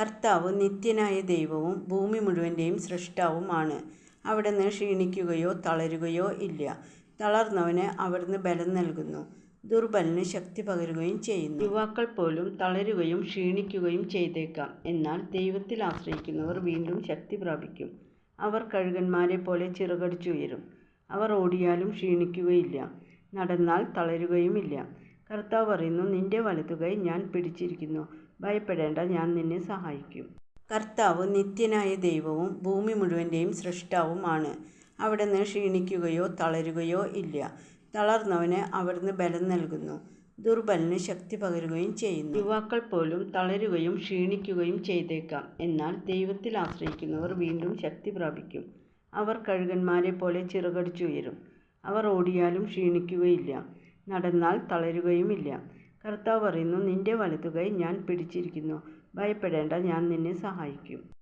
കർത്താവ് നിത്യനായ ദൈവവും ഭൂമി മുഴുവന്റെയും സൃഷ്ടാവുമാണ്. അവിടുന്ന് ക്ഷീണിക്കുകയോ തളരുകയോ ഇല്ല. തളർന്നവന് അവിടുന്ന് ബലം നൽകുന്നു. ദുർബലന് ശക്തി പകരുകയും ചെയ്യുന്നു. യുവാക്കൾ പോലും തളരുകയും ക്ഷീണിക്കുകയും ചെയ്തേക്കാം. എന്നാൽ ദൈവത്തിൽ ആശ്രയിക്കുന്നവർ വീണ്ടും ശക്തി പ്രാപിക്കും. അവർ കഴുകന്മാരെ പോലെ ചിറകടിച്ചുയരും. അവർ ഓടിയാലും ക്ഷീണിക്കുകയില്ല. നടന്നാൽ തളരുകയുമില്ല. കർത്താവ് പറയുന്നു നിന്റെ വലതുകൈ ഞാൻ പിടിച്ചിരിക്കുന്നു. ഭയപ്പെടേണ്ട ഞാൻ നിന്നെ സഹായിക്കും. കർത്താവ് നിത്യനായ ദൈവവും ഭൂമി മുഴുവന്റെയും സൃഷ്ടാവുമാണ്. അവിടുന്ന് ക്ഷീണിക്കുകയോ തളരുകയോ ഇല്ല. തളർന്നവന് അവിടുന്ന് ബലം നൽകുന്നു. ദുർബലന് ശക്തി പകരുകയും ചെയ്യുന്നു. യുവാക്കൾ പോലും തളരുകയും ക്ഷീണിക്കുകയും ചെയ്തേക്കാം. എന്നാൽ ദൈവത്തിൽ ആശ്രയിക്കുന്നവർ വീണ്ടും ശക്തി പ്രാപിക്കും. അവർ കഴുകന്മാരെ പോലെ ചിറകടിച്ചുയരും. അവർ ഓടിയാലും ക്ഷീണിക്കുകയില്ല. നടന്നാൽ തളരുകയുമില്ല. കർത്താവ് പറയുന്നു നിന്റെ വലതുകൈ ഞാൻ പിടിച്ചിരിക്കുന്നു. ഭയപ്പെടേണ്ട ഞാൻ നിന്നെ സഹായിക്കും.